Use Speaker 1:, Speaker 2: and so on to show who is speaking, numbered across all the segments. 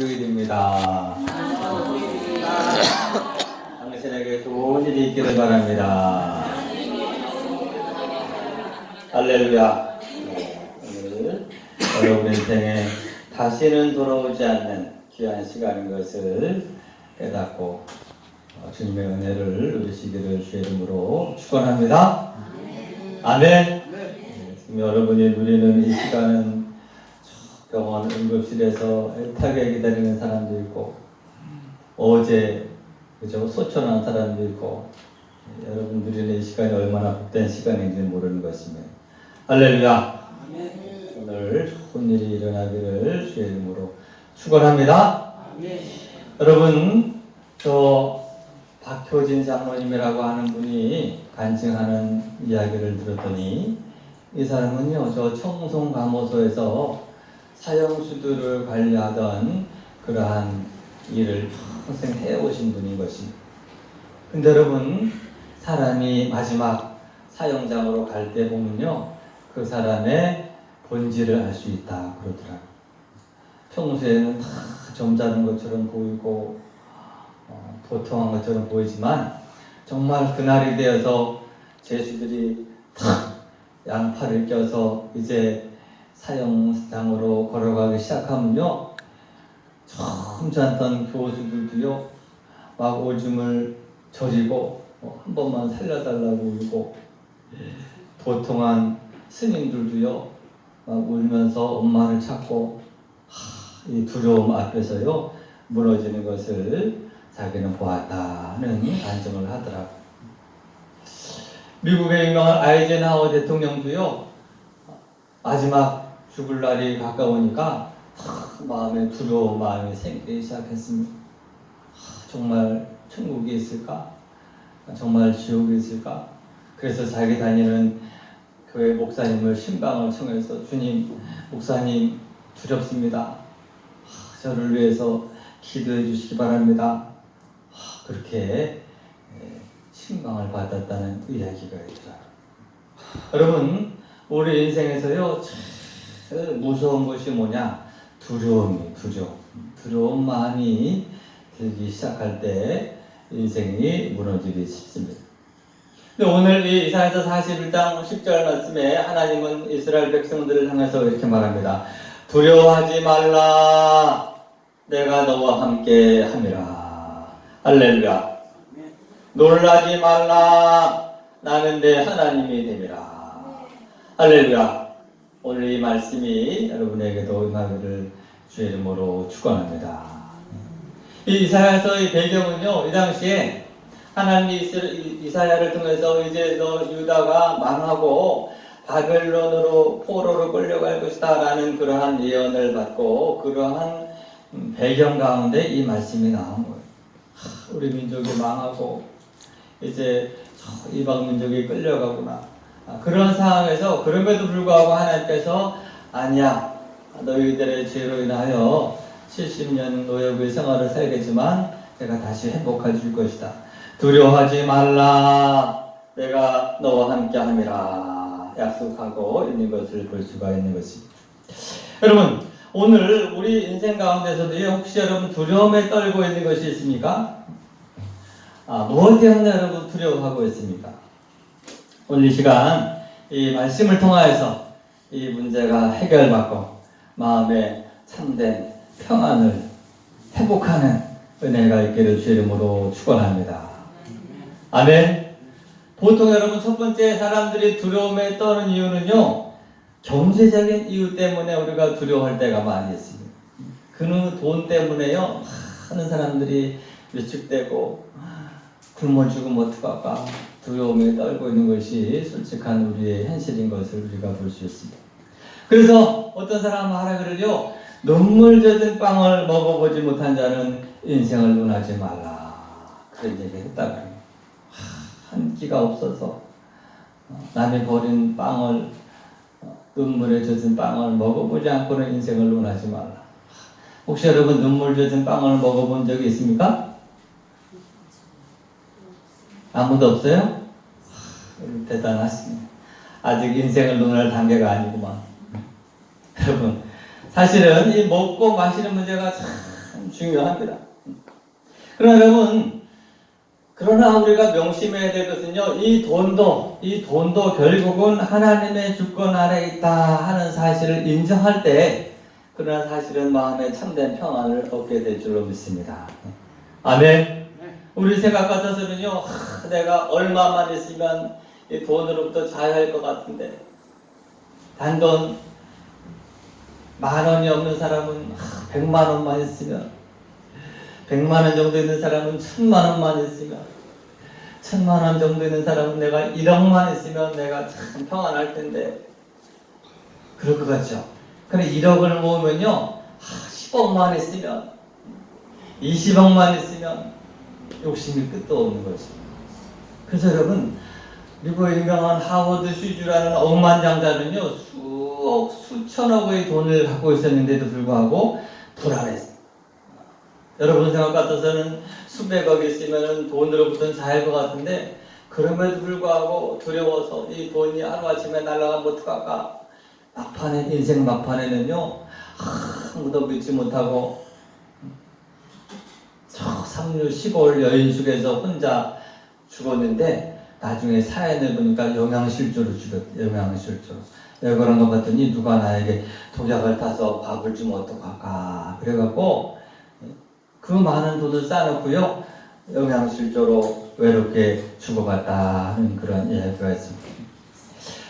Speaker 1: 주일입니다. 당신에게 좋은 일이 있기를 바랍니다. 할렐루야. 네, 오늘 여러분 인생에 다시는 돌아오지 않는 귀한 시간인 것을 깨닫고 어, 주님의 은혜를 누리시기를 주의 이름으로 축원합니다. 아멘. 네, 여러분이 누리는 이 시간은 병원 응급실에서 애타게 기다리는 사람도 있고 어제 그죠? 소천한 사람도 있고 여러분 누리는 이 시간이 얼마나 복된 시간인지 모르는 것이며. 할렐루야! 오늘 좋은 일이 일어나기를 주의 이름으로 축원합니다. 여러분 저 박효진 장로님이라고 하는 분이 간증하는 이야기를 들었더니 이 사람은요 저 청송감호소에서 사형수들을 관리하던 그러한 일을 평생 해오신 분인 것입니다. 근데 여러분 사람이 마지막 사형장으로 갈 때 보면요 그 사람의 본질을 알 수 있다 그러더라고요. 평소에는 다 점잖은 것처럼 보이고 어, 보통한 것처럼 보이지만 정말 그날이 되어서 제수들이 다 양팔을 껴서 이제 사형장으로 걸어가기 시작하면요. 점잖던 교수들도요. 막 오줌을 저리고 어, 한 번만 살려달라고 울고 보통한 스님들도요. 막 울면서 엄마를 찾고 하, 이 두려움 앞에서요. 무너지는 것을 자기는 보았다는 간증을 하더라고요. 미국의 유명한 아이젠하워 대통령도요. 마지막 죽을 날이 가까우니까 마음에 두려운 마음이 생기기 시작했습니다. 정말 천국이 있을까? 정말 지옥이 있을까? 그래서 자기 다니는 교회 목사님을 신방을 청해서 주님, 목사님 두렵습니다. 저를 위해서 기도해 주시기 바랍니다. 그렇게 신방을 받았다는 이야기가 있더라. 여러분, 우리 인생에서요, 무서운 것이 뭐냐? 두려움이, 두려움. 두려운 마음이 들기 시작할 때 인생이 무너지기 쉽습니다. 근데 오늘 이 이사야서 41장 10절 말씀에 하나님은 이스라엘 백성들을 향해서 이렇게 말합니다. 두려워하지 말라. 내가 너와 함께 함이라. 할렐루야. 놀라지 말라. 나는 내 하나님이 됨이라. 할렐루야. 오늘 이 말씀이 여러분에게도 임하기를 주의 이름으로 축원합니다. 이 이사야서의 배경은요, 이 당시에 하나님이 이사야를 통해서 이제 너 유다가 망하고 바벨론으로 포로로 끌려갈 것이다라는 그러한 예언을 받고 그러한 배경 가운데 이 말씀이 나온 거예요. 우리 민족이 망하고 이제 이방 민족이 끌려가구나. 그런 상황에서 그럼에도 불구하고 하나님께서 아니야 너희들의 죄로 인하여 70년 노역의 생활을 살겠지만 내가 다시 행복해 줄 것이다. 두려워하지 말라. 내가 너와 함께 함이라. 약속하고 있는 것을 볼 수가 있는 것입니다. 여러분, 오늘 우리 인생 가운데서도 혹시 여러분 두려움에 떨고 있는 것이 있습니까? 아, 무엇 때문에 여러분 두려워하고 있습니까? 오늘 이 시간 이 말씀을 통하여서 이 문제가 해결받고 마음에 참된 평안을 회복하는 은혜가 있기를 주 이름으로 축원합니다. 아멘. 보통 여러분 첫 번째 사람들이 두려움에 떠는 이유는요 경제적인 이유 때문에 우리가 두려워할 때가 많이 있습니다. 그는 돈 때문에요 많은 사람들이 위축되고 굶어 죽으면 어떡할까 두려움에 떨고 있는 것이 솔직한 우리의 현실인 것을 우리가 볼 수 있습니다. 그래서 어떤 사람은 하라 그러죠. 눈물 젖은 빵을 먹어보지 못한 자는 인생을 논하지 말라. 그런 얘기 했다 그래요. 한 끼가 없어서 어, 남이 버린 빵을 어, 눈물에 젖은 빵을 먹어보지 않고는 인생을 논하지 말라. 혹시 여러분 눈물 젖은 빵을 먹어본 적이 있습니까? 아무도 없어요? 대단하십니다. 아직 인생을 논할 단계가 아니구만. 여러분, 사실은 이 먹고 마시는 문제가 참 중요합니다. 그러나 여러분, 그러나 우리가 명심해야 될 것은요, 이 돈도, 이 돈도 결국은 하나님의 주권 아래 있다 하는 사실을 인정할 때, 그러나 사실은 마음에 참된 평안을 얻게 될 줄로 믿습니다. 아멘. 우리 생각 같아서는요, 하, 내가 얼마만 있으면 이 돈으로부터 자유할 것 같은데, 단돈 만 원이 없는 사람은 하, 백만 원만 있으면, 백만 원 정도 있는 사람은 천만 원만 있으면, 천만 원 정도 있는 사람은 내가 1억만 있으면 내가 참 평안할 텐데, 그럴 것 같죠? 그래 1억을 모으면요, 하, 10억만 있으면, 20억만 있으면 욕심이 끝도 없는 거죠. 그래서 여러분, 미국의 유명한 하워드 슈즈라는 억만장자는요, 수억, 수천억의 돈을 갖고 있었는데도 불구하고 불안했어요. 여러분 생각 같아서는 수백억 있으면 돈으로부터는 잘할 것 같은데, 그럼에도 불구하고 두려워서 이 돈이 하루아침에 날아가면 어떡할까? 막판에, 인생 막판에는요, 아무도 믿지 못하고, 저 삼류 시골 여인숙에서 혼자 죽었는데 나중에 사연을 보니까 영양실조로 죽었대 영양실조. 왜 그런 것 같더니 누가 나에게 독약을 타서 밥을 주면 어떡할까? 그래갖고 그 많은 돈을 쌓아놓고요. 영양실조로 외롭게 죽어갔다 하는 그런 이야기가 있습니다.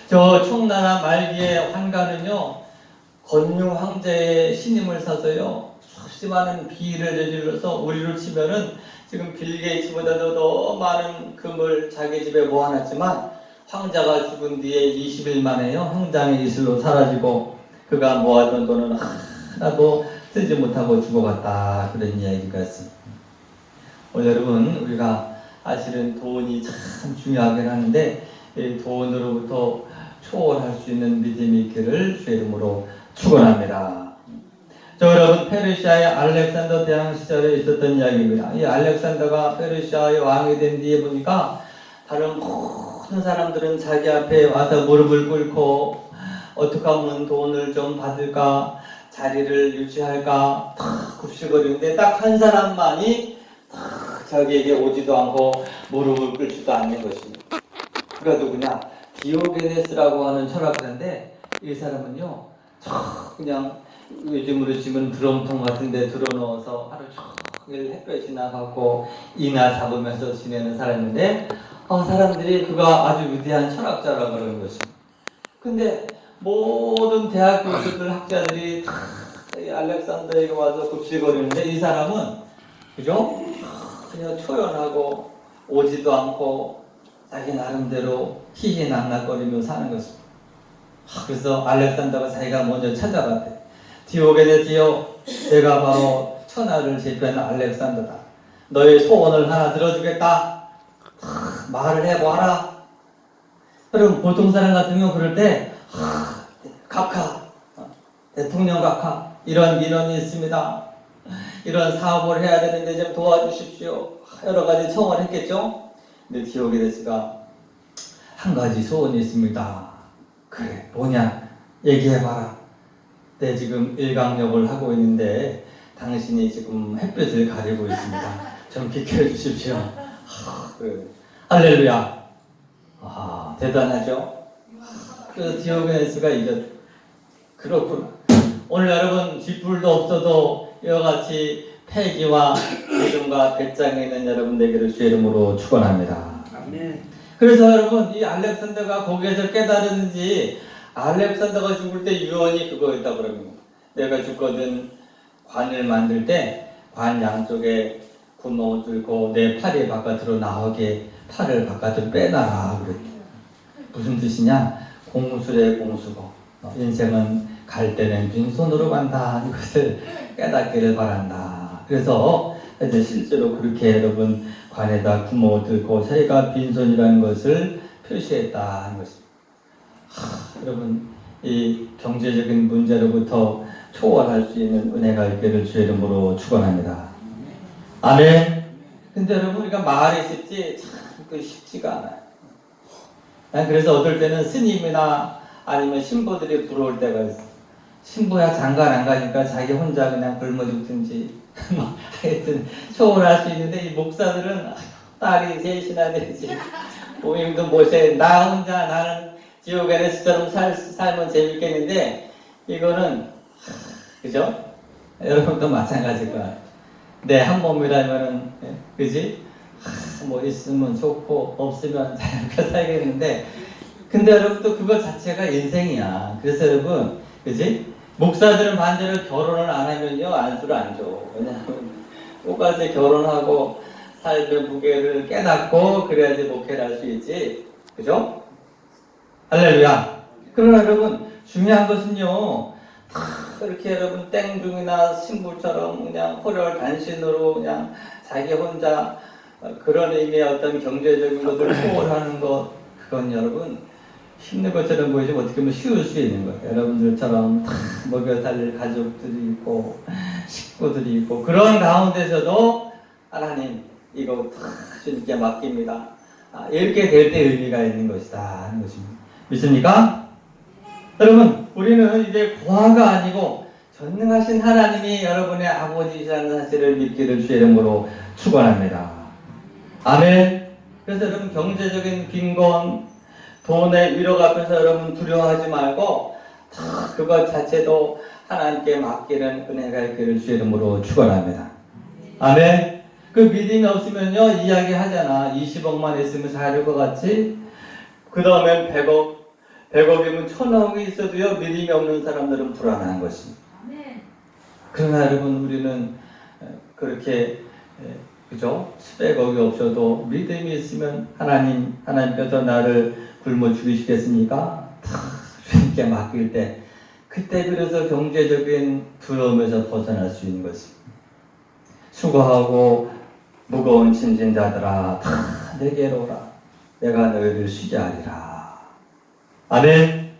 Speaker 1: 저 청나라 말기의 환가는요 건유 황제의 신임을 사서요 수없이 많은 비를 저질러서 우리로 치면은 지금 빌 게이츠보다도 더 많은 금을 자기 집에 모아놨지만 황자가 죽은 뒤에 20일 만에요 황장의 이슬로 사라지고 그가 모아둔 돈은 하나도 쓰지 못하고 죽어갔다 그런 이야기가 있습니다. 오늘 여러분 우리가 사실은 돈이 참 중요하긴 하는데 이 돈으로부터 초월할 수 있는 믿음이 있기를 주의 이름으로 축원합니다. 저 여러분 페르시아의 알렉산더 대왕 시절에 있었던 이야기입니다. 이 알렉산더가 페르시아의 왕이 된 뒤에 보니까 다른 모든 사람들은 자기 앞에 와서 무릎을 꿇고 어떻게 하면 돈을 좀 받을까 자리를 유지할까 다 굽실거리는데 딱 한 사람만이 딱 자기에게 오지도 않고 무릎을 꿇지도 않는 것입니다. 그가 누구냐? 디오게네스라고 하는 철학자인데 이 사람은요 참 그냥 요즘으로 치면 드럼통 같은데 들어 넣어서 하루 종일 햇볕이 나가고 이나 잡으면서 지내는 사람인데 어, 사람들이 그가 아주 위대한 철학자라고 그러는 것입니다. 근데 모든 대학 교수들 학자들이 다이 알렉산더에게 와서 굽실거리는데 이 사람은 그죠? 그냥 초연하고 오지도 않고 자기 나름대로 희희낙낙거리며 사는 것입니다. 하, 그래서 알렉산더가 자기가 먼저 찾아갔대. 디오게네티여, 내가 바로 천하를 제패한 알렉산더다. 너의 소원을 하나 들어주겠다. 하, 말을 해보아라. 그럼 보통 사람 같으면 그럴 때 하, 각하, 어, 대통령 각하 이런 민원이 있습니다. 이런 사업을 해야 되는데 좀 도와주십시오. 여러 가지 청을 했겠죠. 근데 디오게네스가 한 가지 소원이 있습니다. 그래 뭐냐 얘기해봐라. 네 지금 일강 역을 하고 있는데 당신이 지금 햇볕을 가리고 있습니다. 좀 비켜주십시오. 하, 그, 할렐루야. 아 대단하죠. 그 디오게네스가 이제 그렇구나. 오늘 여러분 쥐뿔도 없어도 이와 같이 폐기와 믿음과 배짱이 있는 여러분들에게를 주의 이름으로 축원합니다. 그래서 여러분 이 알렉산더가 거기에서 깨달았는지 알렉산더가 죽을 때 유언이 그거였다 그럽니다. 내가 죽거든 관을 만들 때 관 양쪽에 구멍을 뚫고 내 팔이 바깥으로 나오게 팔을 바깥으로 빼놔라 그랬대. 무슨 뜻이냐? 공수래 공수고 어, 인생은 갈 때는 빈손으로 간다 이것을 깨닫기를 바란다. 그래서 이제 실제로 그렇게 여러분 관에다 구멍을 뚫고 자기가 빈손이라는 것을 표시했다 하는 것입니다. 하, 여러분 이 경제적인 문제로부터 초월할 수 있는 은혜가 있기를 주의 이름으로 축원합니다. 아멘. 근데 여러분 우리가 말이 쉽지 참그 쉽지가 않아요. 난 그래서 어떨 때는 스님이나 아니면 신부들이 부러울 때가 있어. 신부야 장관 안 가니까 자기 혼자 그냥 굶어 죽든지 뭐 하여튼 초월할 수 있는데 이 목사들은 딸이 셋이나 되지 부모님도 모셔야 나 혼자 나는 지옥에서처럼 살, 살면 재밌겠는데 이거는 그죠? 여러분도 마찬가지일 거야. 내한 몸이라면은 예, 그지? 하, 뭐 있으면 좋고 없으면 잘 살겠는데 근데 여러분 또 그거 자체가 인생이야. 그래서 여러분 그지? 목사들은 반대로 결혼을 안 하면요 안수를 안 줘. 왜냐하면 똑같이 결혼하고 삶의 무게를 깨닫고 그래야지 목회를 할 수 있지. 그죠? 할렐루야. 그러나 여러분 중요한 것은요. 다 이렇게 여러분 땡중이나 신부처럼 그냥 호럴 단신으로 그냥 자기 혼자 어, 그런 의미의 어떤 경제적인 것을 초월하는 것 그건 여러분 힘든 것처럼 보이지만 어떻게 보면 쉬울 수 있는 거예요. 여러분들처럼 다 먹여 살릴 가족들이 있고 식구들이 있고 그런 가운데서도 하나님 이거 다 주님께 맡깁니다. 아, 이렇게 될 때 의미가 있는 것이다 하는 것입니다. 믿습니까? 여러분 우리는 이제 고아가 아니고 전능하신 하나님이 여러분의 아버지시라는 사실을 믿기를 주의 이름으로 축원합니다. 아멘. 그래서 여러분 경제적인 빈곤, 돈의 앞에서 여러분 두려워하지 말고 다 그것 자체도 하나님께 맡기는 은혜가 있기를 주의 이름으로 축원합니다. 아멘. 그 믿음이 없으면요 이야기 하잖아. 20억만 있으면 잘될것 같지? 그 다음엔 100억, 100억이면 1000억이 있어도요 믿음이 없는 사람들은 불안한 것입니다. 그러나 여러분 우리는 에, 그렇게 에, 그죠? 수백억이 없어도 믿음이 있으면 하나님 하나님께서 나를 굶어 죽이시겠습니까? 다 주님께 맡길 때 그때 그래서 경제적인 두려움에서 벗어날 수 있는 것입니다. 수고하고 무거운 짐진자들아 다 내게로 오라 내가 너희를 쉬게 하리라. 아멘.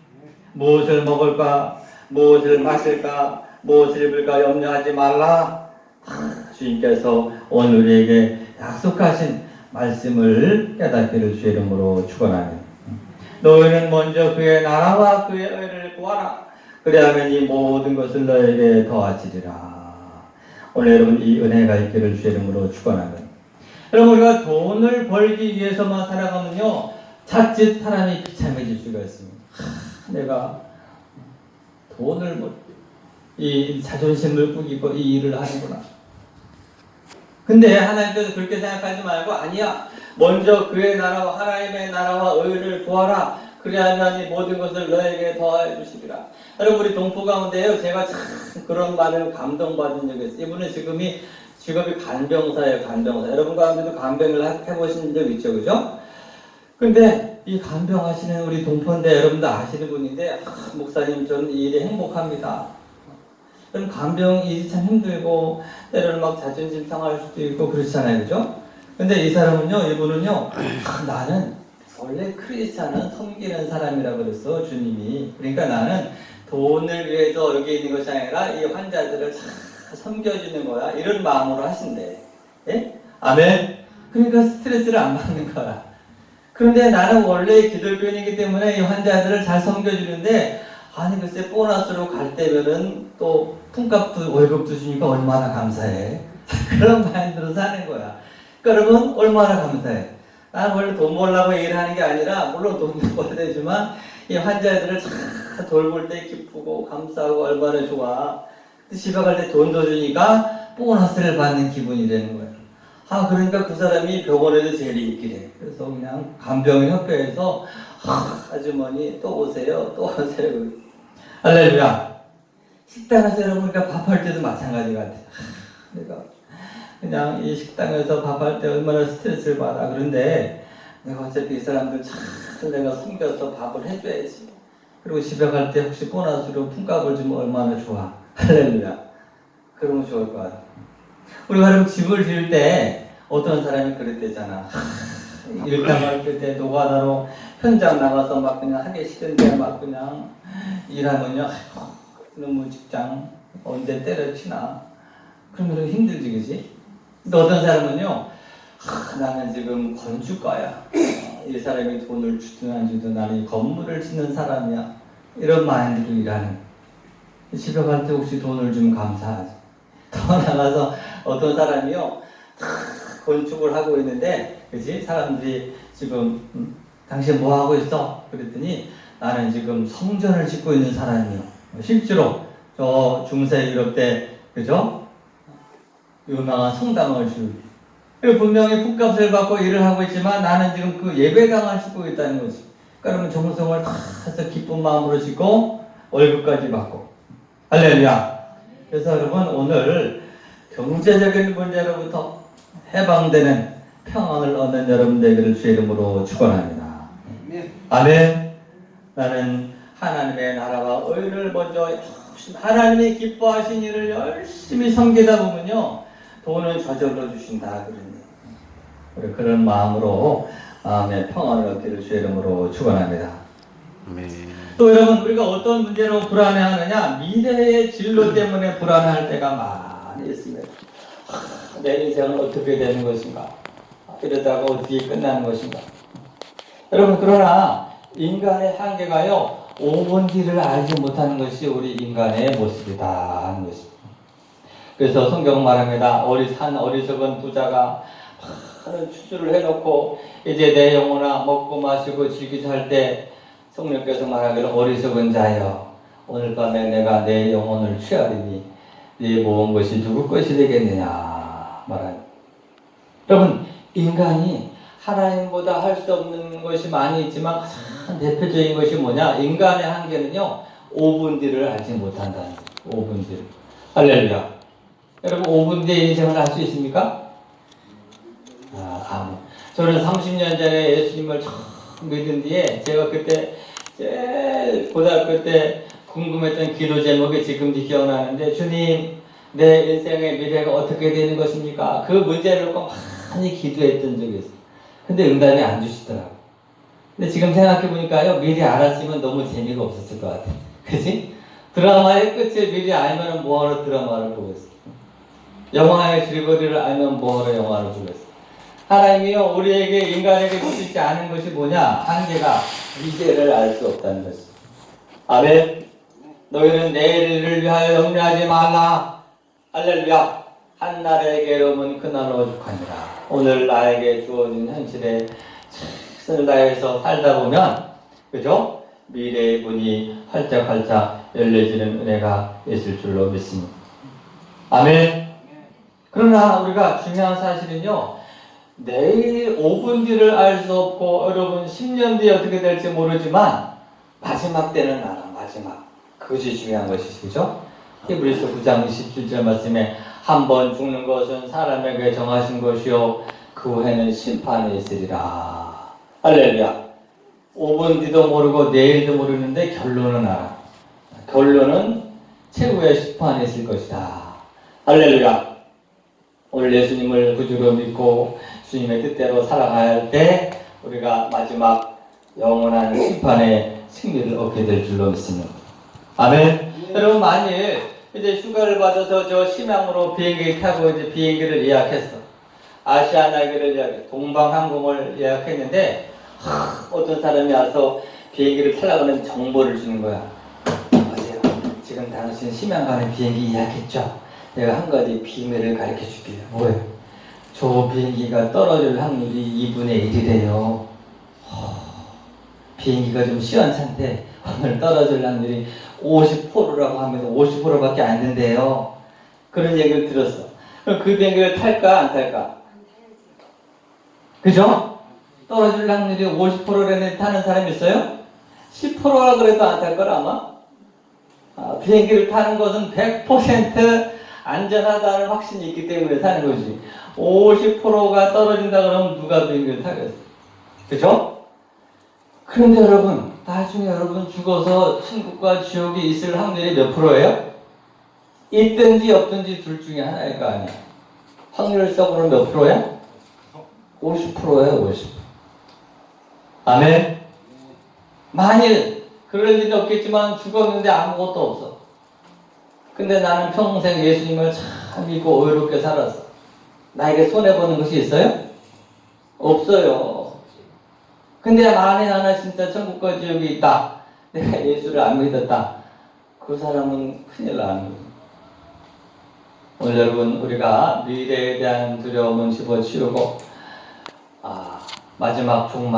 Speaker 1: 무엇을 먹을까? 무엇을 마실까? 무엇을 입을까? 염려하지 말라. 아, 주님께서 오늘 우리에게 약속하신 말씀을 깨닫기를 주의 이름으로 축원하며 너희는 먼저 그의 나라와 그의 의를 구하라. 그리하면 이 모든 것을 너에게 더하시리라. 오늘 여러분 이 은혜가 있기를 주의 이름으로 축원하며 여러분 우리가 돈을 벌기 위해서만 살아가면요 자칫 사람이 비참해질 수가 있습니다 하, 내가 돈을 뭐, 이 자존심을 꾸기고 이 일을 하는구나. 근데 하나님께서 그렇게 생각하지 말고 아니야. 먼저 그의 나라와 하나님의 나라와 의를 구하라. 그리하면 이 모든 것을 너에게 더해 주시리라. 여러분 우리 동포 가운데요. 제가 참 그런 말을 감동받은 적이 있어요. 이분은 지금이 직업이 간병사예요. 간병사. 여러분 가운데도 간병을 하- 해보신 적 있죠, 그죠? 근데 이 간병하시는 우리 동포인데 여러분도 아시는 분인데 아, 목사님 저는 이 일이 행복합니다. 그럼 간병 일이 참 힘들고 때로는 막 자존심 상할 수도 있고 그렇잖아요, 그죠? 근데 이 사람은요, 이분은요, 아, 나는 원래 크리스찬은 섬기는 사람이라 그랬어 주님이. 그러니까 나는 돈을 위해서 여기 있는 것이 아니라 이 환자들을 잘 섬겨주는 거야. 이런 마음으로 하신대. 예? 아멘. 그러니까 스트레스를 안 받는 거야. 그런데 나는 원래 기독교인이기 때문에 이 환자들을 잘 섬겨주는데 아니 글쎄 보너스로 갈 때면은 또 품값도 월급도 주니까 얼마나 감사해 그런 마인드로 사는 거야 그러니까 여러분 얼마나 감사해 나는 원래 돈 벌려고 일하는 게 아니라 물론 돈도 벌어야 되지만 이 환자들을 잘 돌볼 때 기쁘고 감사하고 얼마나 좋아 집에 갈 때 돈도 주니까 보너스를 받는 기분이 되는 거야 아 그러니까 그 사람이 병원에도 제일 인기래. 그래서 그냥 간병인 협회에서 아, 아주머니 또 오세요 또 오세요. 할렐루야. 식당에서 여러분 우리가 밥할 때도 마찬가지 같아. 하, 내가 그냥 이 식당에서 밥할 때 얼마나 스트레스를 받아. 그런데 내가 어차피 이 사람들 잘 내가 숨겨서 밥을 해줘야지 그리고 집에 갈 때 혹시 보너스로 품값을 주면 얼마나 좋아 할렐루야 그러면 좋을 것 같아 우리가 여러분 집을 지을 때 어떤 사람이 그랬대잖아. 일당할 때 노가다로 현장 나가서 막 그냥 하기 싫은데 막 그냥 일하면요. 너무 직장 언제 때려치나. 그러면 힘들지, 그지? 근데 어떤 사람은요. 하, 나는 지금 건축가야. 어, 이 사람이 돈을 주든 안 주든 나는 이 건물을 짓는 사람이야. 이런 마인드로 일하는. 집에 갈 때 혹시 돈을 좀 감사하지. 더 나가서 어떤 사람이요, 다 건축을 하고 있는데, 그지? 사람들이 지금, 음, 당신 뭐 하고 있어? 그랬더니, 나는 지금 성전을 짓고 있는 사람이요. 실제로, 저 중세 유럽 때, 그죠? 유명한 성당을 지고 분명히 품값을 받고 일을 하고 있지만 나는 지금 그 예배당을 짓고 있다는 거지. 그러면 정성을 다 해서 기쁜 마음으로 짓고 월급까지 받고. 할렐루야. 그래서 여러분 오늘 경제적인 문제로부터 해방되는 평안을 얻는 여러분 되기를 주의 이름으로 축원합니다. 아멘. 나는 하나님의 나라와 의를 먼저 하나님이 기뻐하신 일을 열심히 섬기다 보면요 돈은 저절로 주신다 그러니 우리 그런 마음으로 마음의 평안을 얻기를 주의 이름으로 축원합니다.
Speaker 2: 아멘.
Speaker 1: 또 여러분 우리가 어떤 문제로 불안해하느냐 미래의 진로 때문에 불안할 때가 많이 있습니다. 하, 내 인생은 어떻게 되는 것인가? 이러다가 어떻게 끝나는 것인가? 여러분 그러나 인간의 한계가요 5분 뒤를 알지 못하는 것이 우리 인간의 모습이다 하는 것입니다. 그래서 성경 말합니다. 어리 산 어리석은 부자가 많은 추수를 해놓고 이제 내 영혼아 먹고 마시고 즐기자 할 때 성령께서 말하기를 어리석은 자여 오늘 밤에 내가 내 영혼을 취하리니 네 모은 것이 누구 것이 되겠느냐? 말하니 여러분 인간이 하나님보다 할 수 없는 것이 많이 있지만 가장 대표적인 것이 뭐냐? 인간의 한계는요 5분 뒤를 알지 못한다는 거예요. 5분 뒤를 할렐루야 여러분 5분 뒤에 인생을 알수 있습니까? 아, 아무. 저는 30년 전에 예수님을 처음 믿은 뒤에 제가 그때 제일 고등학교 때 궁금했던 기도 제목이 지금도 기억나는데 주님 내 인생의 미래가 어떻게 되는 것입니까? 그 문제를 놓고 많이 기도했던 적이 있어요. 근데 응답이 안 주시더라고. 근데 지금 생각해 보니까요 미리 알았으면 너무 재미가 없었을 것 같아. 그지? 드라마의 끝을 미리 알면 뭐하러 드라마를 보고 있어. 영화의 줄거리를 알면 뭐하러 영화를 있어. 하나님이요 우리에게 인간에게 주시지 않은 것이 뭐냐? 한계가 미래를 알 수 없다는 것이 아멘. 너희는 내일을 위하여 염려하지 말라. 할렐루야. 한 날의 괴로움은 그날로 오죽하니라. 오늘 나에게 주어진 현실에 최선을 다해서 살다 보면 그죠? 미래의 문이 활짝활짝 열려지는 은혜가 있을 줄로 믿습니다. 아멘 그러나 우리가 중요한 사실은요 내일 5분 뒤를 알 수 없고 여러분 10년 뒤에 어떻게 될지 모르지만 마지막 때는 알아 마지막. 그것이 중요한 것이죠? 히브리서 9장 27절 말씀에 한 번 죽는 것은 사람에게 정하신 것이요 그 후에는 심판이 있으리라. 할렐루야. 5분 뒤도 모르고 내일도 모르는데 결론은 알아. 결론은 최후의 심판이 있을 것이다. 할렐루야 오늘 예수님을 구주로 믿고 주님의 뜻대로 할때 우리가 마지막 영원한 심판의 승리를 얻게 될 줄로 믿습니다. 아멘. 여러분 만일 이제 휴가를 받아서 저 심양으로 비행기 타고 이제 비행기를 예약했어. 아시아나기를 예약, 동방항공을 예약했는데 하, 어떤 사람이 와서 비행기를 타려고 하는 정보를 주는 거야. 여보세요. 지금 당신 심양 가는 비행기 예약했죠? 내가 한 가지 비밀을 가르쳐 줄게요. 뭐예요? 저 비행기가 떨어질 확률이 2분의 1이래요. 비행기가 좀 시원찮대. 오늘 떨어질 확률이 50%라고 하면서 50%밖에 안 된대요. 그런 얘기를 들었어. 그럼 그 비행기를 탈까 안 탈까? 그죠? 떨어질 확률이 50%라는 타는 사람 있어요? 10%라 그래도 안탈 거라 아마? 아, 비행기를 타는 것은 100% 안전하다는 확신이 있기 때문에 타는 거지. 50%가 떨어진다 그러면 누가 비행기를 타겠어? 그죠? 그런데 여러분, 나중에 여러분 죽어서 천국과 지옥이 있을 확률이 몇 프로예요? 있든지 없든지 둘 중에 하나일 거 아니야. 확률적으로 몇 프로야? 50%예요, 50%. 아멘. 만일 그럴 일은 없겠지만 죽었는데 아무것도 없어. 근데 나는 평생 예수님을 참 믿고 의롭게 살았어. 나에게 손해보는 것이 있어요? 없어요. 근데 만에 하나 진짜 천국과 지옥이 있다. 내가 예수를 안 믿었다. 그 사람은 큰일 나는 거예요. 오늘 여러분 우리가 미래에 대한 두려움은 집어치우고 아, 마지막 종말